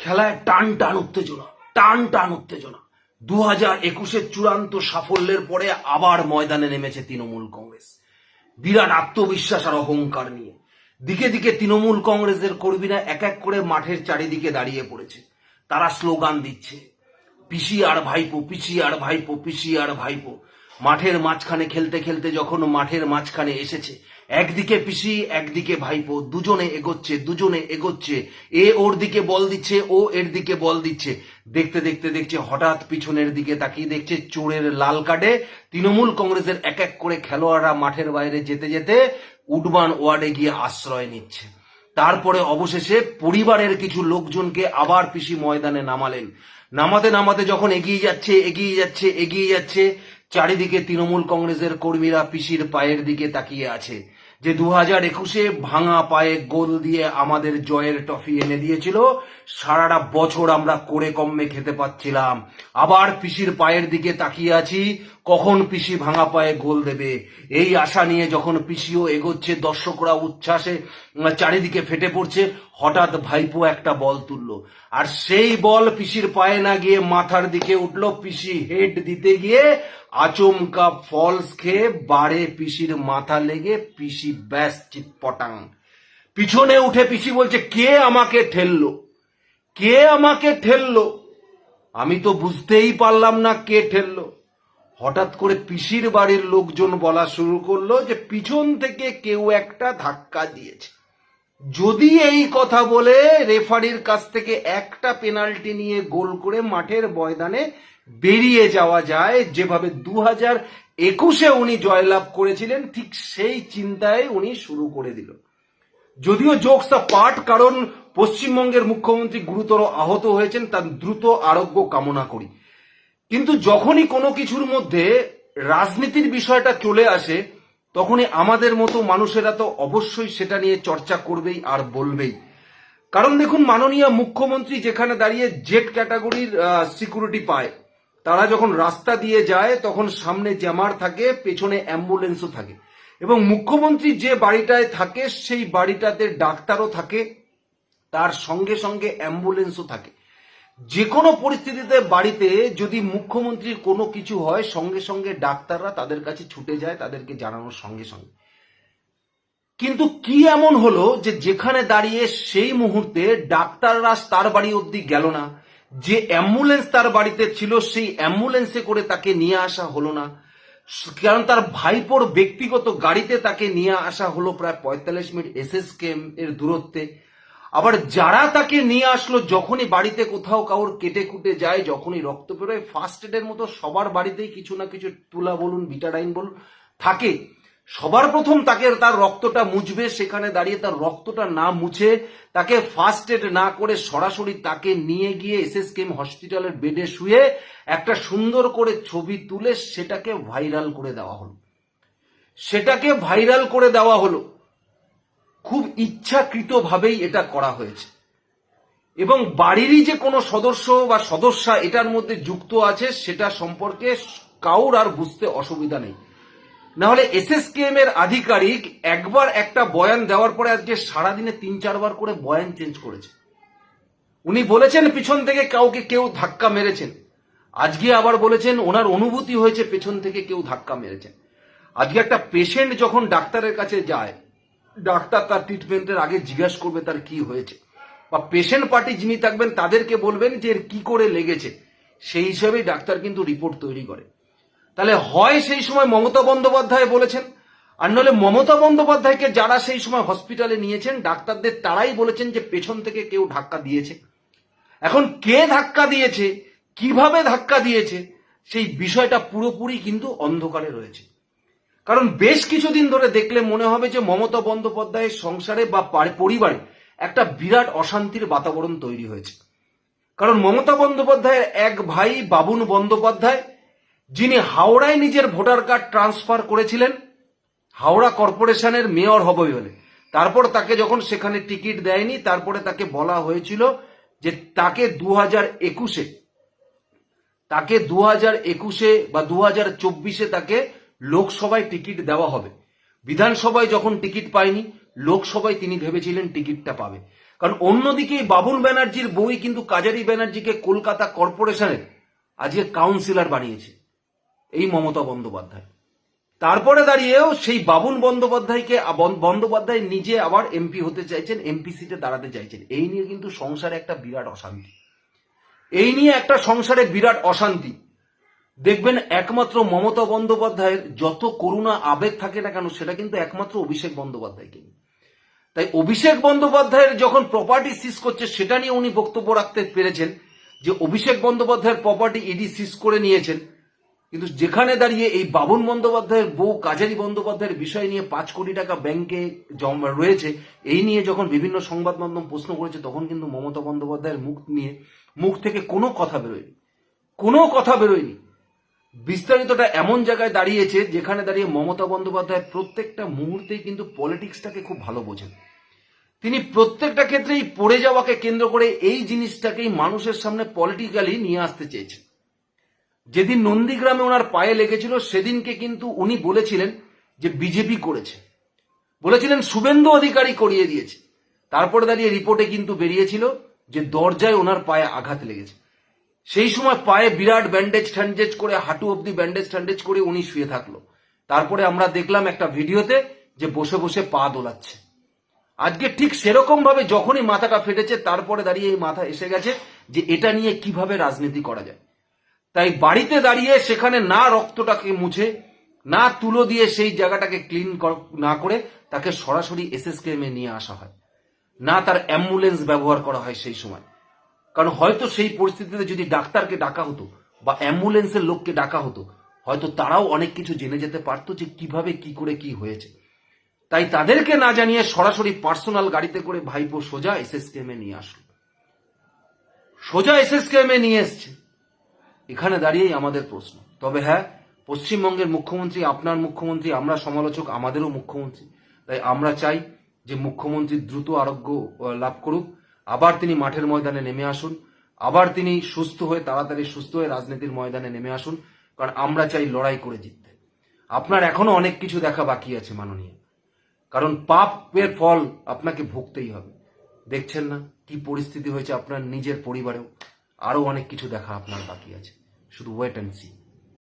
খেলায় টান টান উত্তেজনা, টান টান উত্তেজনা। দু হাজার একুশের চূড়ান্ত সাফল্যের পরে আবার ময়দানে নেমেছে তৃণমূল কংগ্রেস। বিরাট আত্মবিশ্বাস আর অহংকার নিয়ে। দিকে দিকে তৃণমূল কংগ্রেসের কর্মীরা এক এক করে মাঠের চারিদিকে দাঁড়িয়ে পড়েছে। তারা স্লোগান দিচ্ছে, পিসি আর ভাইপো, পিসি আর ভাইপো, পিসি আর ভাইপো। মাঠের মাঝখানে খেলতে খেলতে যখন মাঠের মাঝখানে এসেছে একদিকে পিসি, একদিকে ভাইপো, দুজনে এগোচ্ছে দুজনে এগোচ্ছে। এ ওর দিকে বল দিচ্ছে, ও এর দিকে বল দিচ্ছে। দেখতে দেখতে, দেখছে, হঠাৎ পিছনের দিকে তাকিয়ে দেখছে চোরের লাল কার্ডে তৃণমূল কংগ্রেসের এক এক করে খেলোয়াড়রা মাঠের বাইরে যেতে যেতে উডবান ওয়ার্ডে গিয়ে আশ্রয় নিচ্ছে। তারপরে অবশেষে পরিবারের কিছু লোকজনকে আবার পিসি ময়দানে নামালেন। নামাতে নামাতে যখন এগিয়ে যাচ্ছে এগিয়ে যাচ্ছে এগিয়ে যাচ্ছে চারিদিকে তৃণমূল কংগ্রেসের কর্মীরা পিসির পায়ের দিকে তাকিয়ে আছে। যে দু হাজার একুশে ভাঙা পায়ে গোল দিয়ে আমাদের জয়ের ট্রফি এনে দিয়েছিল, সারাটা বছর আমরা করে কমে খেতে পাচ্ছিলাম। আবার পিসির পায়ের দিকে তাকিয়ে আছি কখন পিসি ভাঙা পায়ে গোল দেবে? এই আশা নিয়ে যখন পিসিও এগোচ্ছে, দর্শকরা উচ্ছ্বাসে চারিদিকে ফেটে পড়ছে, হঠাৎ ভাইপো একটা বল তুললো। আর সেই বল পিসির পায়ে না গিয়ে মাথার দিকে উঠল। পিসি হেড দিতে গিয়ে আচমকা ফলস খেয়ে বাড়ে পিসির মাথা লেগে পিসি ব্যাস চিৎপটাং। পিছনে উঠে পিসি বলছে, কে আমাকে ঠেললো? কে আমাকে ঠেললো? আমি তো বুঝতেই পারলাম না কে ঠেললো। হঠাৎ করে পিসির বাড়ির লোকজন বলা শুরু করল যে পিছন থেকে কেউ একটা ধাক্কা দিয়েছে। যদি এই কথা বলে, রেফারির কাছ থেকে একটা পেনাল্টি নিয়ে গোল করে মাঠের ময়দানে বেরিয়ে যাওয়া যায়। যেভাবে দু হাজার একুশে উনি জয়লাভ করেছিলেন, ঠিক সেই চিন্তায় উনি শুরু করে দিল। যদিও জোকস পার্ট, কারণ পশ্চিমবঙ্গের মুখ্যমন্ত্রী গুরুতর আহত হয়েছেন, তার দ্রুত আরোগ্য কামনা করি। কিন্তু যখনই কোনো কিছুর মধ্যে রাজনীতির বিষয়টা চলে আসে, তখনই আমাদের মতো মানুষেরা তো অবশ্যই সেটা নিয়ে চর্চা করবেই আর বলবেই। কারণ দেখুন, মাননীয় মুখ্যমন্ত্রী যেখানে দাঁড়িয়ে জেড ক্যাটাগরির সিকিউরিটি পায়, তারা যখন রাস্তা দিয়ে যায়, তখন সামনে জ্যামার থাকে, পেছনে অ্যাম্বুলেন্সও থাকে। এবং মুখ্যমন্ত্রী যে বাড়িটায় থাকে, সেই বাড়িটাতে ডাক্তারও থাকে, তার সঙ্গে সঙ্গে অ্যাম্বুলেন্সও থাকে। যে কোনো পরিস্থিতিতে বাড়িতে যদি মুখ্যমন্ত্রীর কোনো কিছু হয়, সঙ্গে সঙ্গে ডাক্তাররা তাদের কাছে ছুটে যায়, তাদেরকে জানানোর সঙ্গে সঙ্গে। কিন্তু কি এমন হলো যে যেখানে দাঁড়িয়ে সেই মুহূর্তে ডাক্তাররা তার বাড়ি অব্দি গেল না, যে অ্যাম্বুলেন্স তার বাড়িতে ছিল, সেই অ্যাম্বুলেন্সে করে তাকে নিয়ে আসা হলো না, কারণ তার ভাইপোর ব্যক্তিগত গাড়িতে তাকে নিয়ে আসা হলো প্রায় পঁয়তাল্লিশ মিনিট এসএস কেম এর দূরত্বে। আবার যারা তাকে নিয়ে আসলো, যখনই বাড়িতে কোথাও কাউর কেটে কুটে যায়, যখনই রক্ত বেরোয় ফার্স্ট এডের মতো সবার বাড়িতেই কিছু না কিছু তুলা বলুন বিটাডাইন বলুন, থাকে। সবার প্রথম তাকে তার রক্তটা মুছবে, সেখানে দাঁড়িয়ে তার রক্তটা না মুছে, তাকে ফার্স্ট এড না করে সরাসরি তাকে নিয়ে গিয়ে এসএস কেম হসপিটালের বেডে শুয়ে একটা সুন্দর করে ছবি তুলে সেটাকে ভাইরাল করে দেওয়া হলো। সেটাকে ভাইরাল করে দেওয়া হলো। খুব ইচ্ছাকৃতভাবেই এটা করা হয়েছে। এবং বাড়িরই যে কোনো সদস্য বা সদস্যা এটার মধ্যে যুক্ত আছে, সেটা সম্পর্কে কাউর আর বুঝতে অসুবিধা নেই। নাহলে এসএসকেএম এর আধিকারিক একবার একটা বয়ান দেওয়ার পরে আজকে সারাদিনে তিন চারবার করে বয়ান চেঞ্জ করেছে। উনি বলেছেন পিছন থেকে কাউকে কেউ ধাক্কা মেরেছেন। আজকে আবার বলেছেন ওনার অনুভূতি হয়েছে পেছন থেকে কেউ ধাক্কা মেরেছেন আজকে একটা পেশেন্ট যখন ডাক্তারের কাছে যায় ডাক্তার তার ট্রিটমেন্টের আগে জিজ্ঞাসা করবে তার কি হয়েছে। বা পেশেন্ট পার্টি যিনি থাকবেন, তাদেরকে বলবেন যে এর কি করে লেগেছে। সেই হিসাবেই ডাক্তার কিন্তু রিপোর্ট তৈরি করে। তাহলে হয় সেই সময় মমতা বন্দ্যোপাধ্যায় বলেছেন, আর নাহলে মমতা বন্দ্যোপাধ্যায়কে যারা সেই সময় হসপিটালে নিয়েছেন, ডাক্তারদের তারাই বলেছেন যে পেছন থেকে কেউ ধাক্কা দিয়েছে। এখন কে ধাক্কা দিয়েছে, কীভাবে ধাক্কা দিয়েছে, সেই বিষয়টা পুরোপুরি কিন্তু অন্ধকারে রয়েছে। কারণ বেশ কিছুদিন ধরে দেখলে মনে হবে যে মমতা বন্দ্যোপাধ্যায়ের সংসারে বা পরিবারে একটা বিরাট অশান্তির বাতাবরণ তৈরি হয়েছে। কারণ মমতা বন্দ্যোপাধ্যায়ের এক ভাই বাবুন বন্দ্যোপাধ্যায়, যিনি হাওড়ায় নিজের ভোটার কার্ড ট্রান্সফার করেছিলেন, হাওড়া কর্পোরেশনের মেয়র হবে বলে। তারপর তাকে যখন সেখানে টিকিট দেয়নি, তারপরে তাকে বলা হয়েছিল যে তাকে দু হাজার একুশে, তাকে দু হাজার একুশে বা দু হাজার চব্বিশে তাকে লোকসভায় টিকিট দেওয়া হবে। বিধানসভায় যখন টিকিট পায়নি, লোকসভায় তিনি ভেবেছিলেন টিকিটটা পাবে। কারণ অন্যদিকে বাবুল ব্যানার্জির বই কিন্তু কাজারি ব্যানার্জিকে কলকাতা কর্পোরেশনের আজকে কাউন্সিলর বানিয়েছে, এই মমতা বন্দ্যোপাধ্যায়। তারপরে দাঁড়িয়েও সেই বাবুল বন্দ্যোপাধ্যায়কে বন্দ্যোপাধ্যায় নিজে আবার এমপি হতে চাইছেন এমপি সিটে দাঁড়াতে চাইছেন। এই নিয়ে কিন্তু সংসারে একটা বিরাট অশান্তি। এই নিয়ে একটা সংসারে বিরাট অশান্তি। দেখবেন একমাত্র মমতা বন্দ্যোপাধ্যায়ের যত করুণা আবেগ থাকে না কেন, সেটা কিন্তু একমাত্র অভিষেক বন্দ্যোপাধ্যায়কে। তাই অভিষেক বন্দ্যোপাধ্যায়ের যখন প্রপার্টি সিজ করছে, সেটা নিয়ে উনি বক্তব্য রাখতে পেরেছেন যে অভিষেক বন্দ্যোপাধ্যায়ের প্রপার্টি ইডি সিজ করে নিয়েছেন। কিন্তু যেখানে দাঁড়িয়ে এই বাবুন বন্দ্যোপাধ্যায়ের বউ কাজারি বন্দ্যোপাধ্যায়ের বিষয় নিয়ে পাঁচ কোটি টাকা ব্যাংকে জমা রয়েছে, এই নিয়ে যখন বিভিন্ন সংবাদ মাধ্যম প্রশ্ন করেছে, তখন কিন্তু মমতা বন্দ্যোপাধ্যায়ের মুখ নিয়ে মুখ থেকে কোনো কথা বেরোয়নি। কোনো কথা বেরোয়নি। বিস্তারিতটা এমন জায়গায় দাঁড়িয়েছে যেখানে দাঁড়িয়ে মমতা বন্দ্যোপাধ্যায় প্রত্যেকটা মুহূর্তেই কিন্তু পলিটিক্সটাকে খুব ভালো বোঝেন। তিনি প্রত্যেকটা ক্ষেত্রেই পড়ে যাওয়াকে কেন্দ্র করে এই জিনিসটাকেই মানুষের সামনে পলিটিক্যালি নিয়ে আসতে চেয়েছেন। যেদিন নন্দীগ্রামে ওনার পায়ে লেগেছিল, সেদিনকে কিন্তু উনি বলেছিলেন যে বিজেপি করেছে। বলেছিলেন, শুভেন্দু অধিকারী করিয়ে দিয়েছে। তারপরে দাঁড়িয়ে রিপোর্টে কিন্তু বেরিয়েছিল যে দরজায় ওনার পায়ে আঘাত লেগেছে। সেই সময় পায়ে বিরাট ব্যান্ডেজ ট্যান্ডেজ করে, হাঁটু অব্দি ব্যান্ডেজ ট্যান্ডেজ করে উনি শুয়ে থাকল। তারপরে আমরা দেখলাম একটা ভিডিওতে যে বসে বসে পা দোলাচ্ছে। আজকে ঠিক সেরকম ভাবে যখনই মাথাটা ফেটেছে, তারপরে দাঁড়িয়ে এই মাথা এসে গেছে যে এটা নিয়ে কীভাবে রাজনীতি করা যায়। তাই বাড়িতে দাঁড়িয়ে সেখানে না রক্তটাকে মুছে, না তুলো দিয়ে সেই জায়গাটাকে ক্লিন না করে তাকে সরাসরি এসএসকেএম নিয়ে আসা হয়। না তার অ্যাম্বুলেন্স ব্যবহার করা হয় সেই সময়। কারণ হয়তো সেই পরিস্থিতিতে যদি ডাক্তারকে ডাকা হতো বা অ্যাম্বুলেন্সের লোককে ডাকা হতো, হয়তো তারাও অনেক কিছু জেনে যেতে পারতো যে কীভাবে, কি করে, কি হয়েছে। তাই তাদেরকে না জানিয়ে সরাসরি পার্সোনাল গাড়িতে করে ভাইপো সোজা এসএসকেএম এ নিয়ে আসলো। সোজা এসএসকেএম এ নিয়ে এসছে। এখানে দাঁড়িয়েই আমাদের প্রশ্ন। তবে হ্যাঁ পশ্চিমবঙ্গের মুখ্যমন্ত্রী আপনার মুখ্যমন্ত্রী, আমরা সমালোচক, আমাদেরও মুখ্যমন্ত্রী। তাই আমরা চাই যে মুখ্যমন্ত্রী দ্রুত আরোগ্য লাভ করুক। আবার তিনি মাঠের ময়দানে নেমে আসুন। আবার তিনি সুস্থ হয়ে, তাড়াতাড়ি সুস্থ হয়ে রাজনীতির ময়দানে নেমে আসুন, কারণ আমরা চাই লড়াই করে জিততে। আপনার এখনও অনেক কিছু দেখা বাকি আছে মাননীয়। কারণ পাপের ফল আপনাকে ভুগতেই হবে। দেখছেন না কি পরিস্থিতি হয়েছে আপনার নিজের পরিবারেও? আরও অনেক কিছু দেখা আপনার বাকি আছে। শুধু ওয়েট অ্যান্ড সি